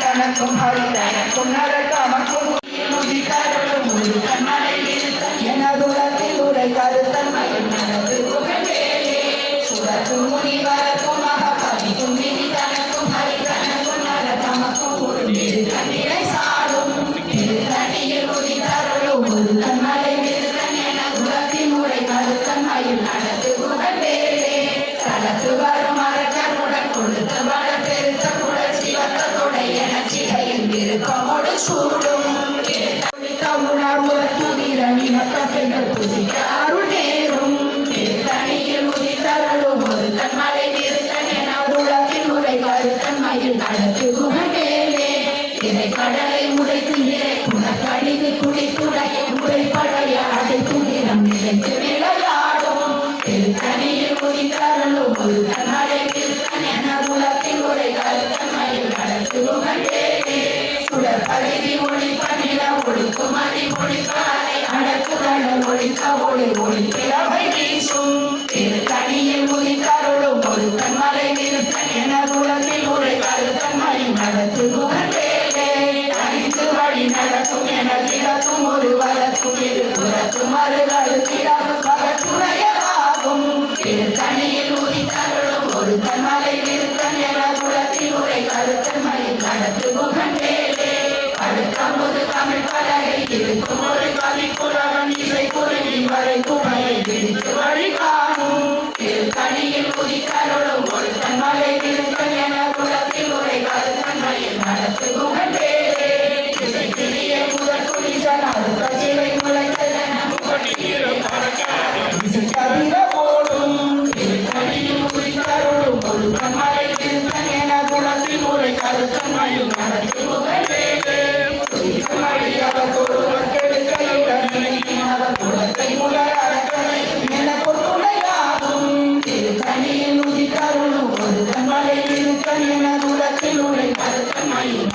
தனக்கும் அடி தனக்கும் நடக்காமக்கும் முதிக்காரலும் முழு கண்மலை to ஒளித்த ஒளி ஒளி பிளவை வீசும் திருத்தடியில் உதித்தருளும் ஒரு தன்மலை நிறுத்தன் எனது உலகில் உரை கருத்தன் மணி நடத்து முகத்தேலே அழித்து வழி நடத்தும் என திறத்தும் ஒரு வரத்தும் இரு புறத்தும் மறுகடு திறவு பகத்துணையதாகும் திருத்தணியில் உதித்தருளும் ஒரு தன்மலை நிறுத்தன் என உலகில் உரை கருத்தன் மணி நடத்து முகந்தேலே அடுத்த முது தமிழ் பலகை இருக்கும் ஒரு கவிக்குழல் வரை குமரை விதித்து வழி காணும் திருக்கணியில் உதிக்கருளும்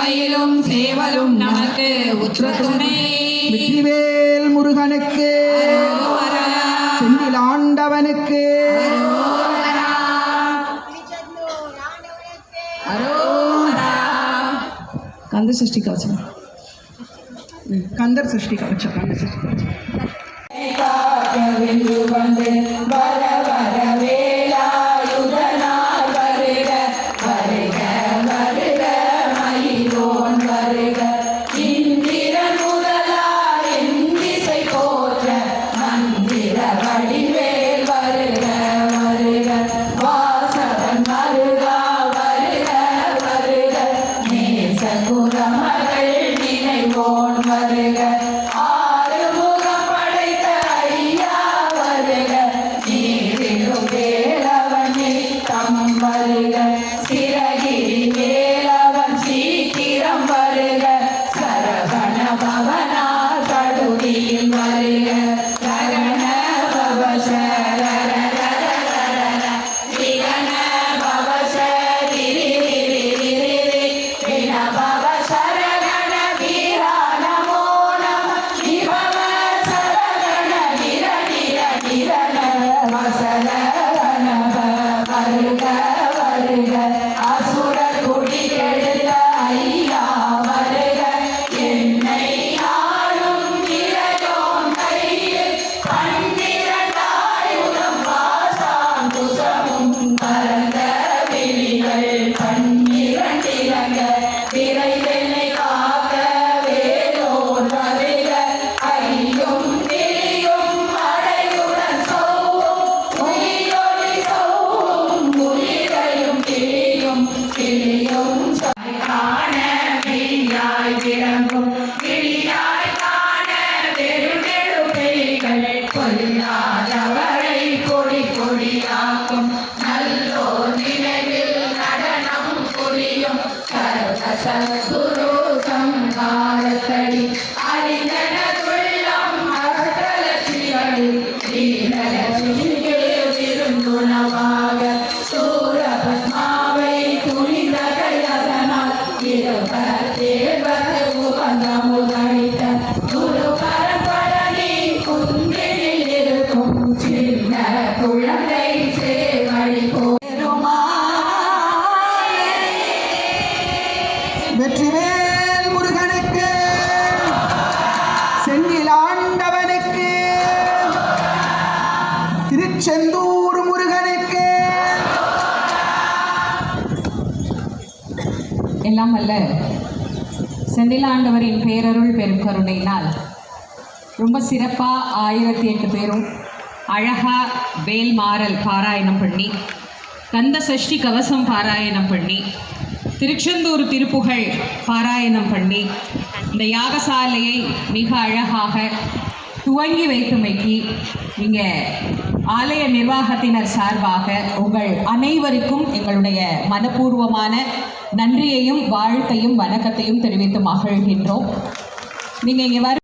நன்மையிலும் சேவலும் நமக்கு உற்ற துணை வெற்றிவேல் முருகனுக்கு. செந்தில் ஆண்டவனுக்கு கந்த சஷ்டி கவச்சம். கந்தர் சஷ்டி கவச்சம். Kanda Sashti கவச்சம் Anybody Santo. திருச்செந்தூர் முருகனுக்கு. எல்லாம் அல்ல செந்திலாண்டவரின் பேரருள் பெரும் கருணையினால் ரொம்ப சிறப்பாக ஆயிரத்தி எட்டு பேரும் அழகா வேல் மாறல் பாராயணம் பண்ணி கந்த சஷ்டி கவசம் பாராயணம் பண்ணி திருச்செந்தூர் திருப்புகழ் பாராயணம் பண்ணி இந்த யாகசாலையை மிக அழகாக துவங்கி வைத்தமைக்கு இங்கே ஆலய நிர்வாகத்தினர் சார்பாக உங்கள் அனைவருக்கும் எங்களுடைய மனப்பூர்வமான நன்றியையும் வாழ்த்தையும் வணக்கத்தையும் தெரிவித்து மகிழ்கின்றோம். நீங்கள் இங்கே வர